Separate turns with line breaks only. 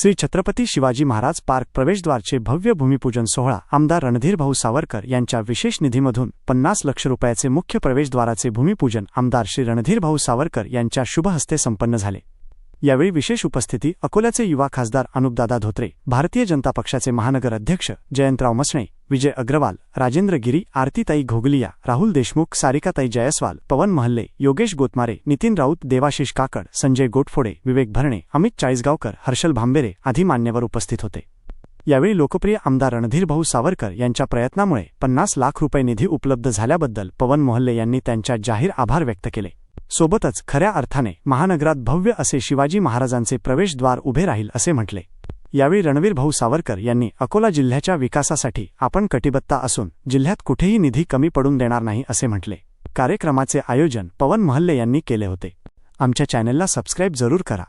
Shri Chhatrapati Shivaji Maharaj park प्रवेशद्वारचे भव्य भूमिपूजन सोहळा आमदार रणधीर भाऊ सावरकर यांच्या विशेष निधीमधून पन्नास लक्ष रुपयाचे मुख्य प्रवेशद्वाराचे भूमिपूजन आमदार श्री रणधीर भाऊ सावरकर यांच्या शुभहस्ते संपन्न झाले. यावेळी विशेष उपस्थिती अकोल्याचे युवा खासदार अनुपदादा धोत्रे भारतीय जनता पक्षाचे महानगर अध्यक्ष जयंतराव मसणे विजय अग्रवाल राजेंद्र गिरी आरतीताई घोगलिया राहुल देशमुख सारिकाताई जयस्वाल पवन महल्ले योगेश गोतमारे नितीन राऊत देवाशिष काकड संजय गोटफोडे विवेक भरणे अमित चाळीसगावकर हर्षल भांबेरे आदी मान्यवर उपस्थित होते. यावेळी लोकप्रिय आमदार रणधीरभाऊ सावरकर यांच्या प्रयत्नामुळे पन्नास लाख रुपये निधी उपलब्ध झाल्याबद्दल पवन मोहल्ले यांनी त्यांच्या जाहीर आभार व्यक्त केले. सोबतच खऱ्या अर्थाने महानगरात भव्य असे शिवाजी महाराजांचे प्रवेशद्वार उभे राहील असे म्हटले. यावेळी रणवीर भाऊ सावरकर यांनी अकोला जिल्ह्याच्या विकासासाठी आपण कटिबत्ता असून जिल्ह्यात कुठेही निधी कमी पडून देणार नाही असे म्हटले. कार्यक्रमाचे आयोजन पवन महल्ले यांनी केले होते. आमच्या चॅनेलला सबस्क्राईब जरूर करा.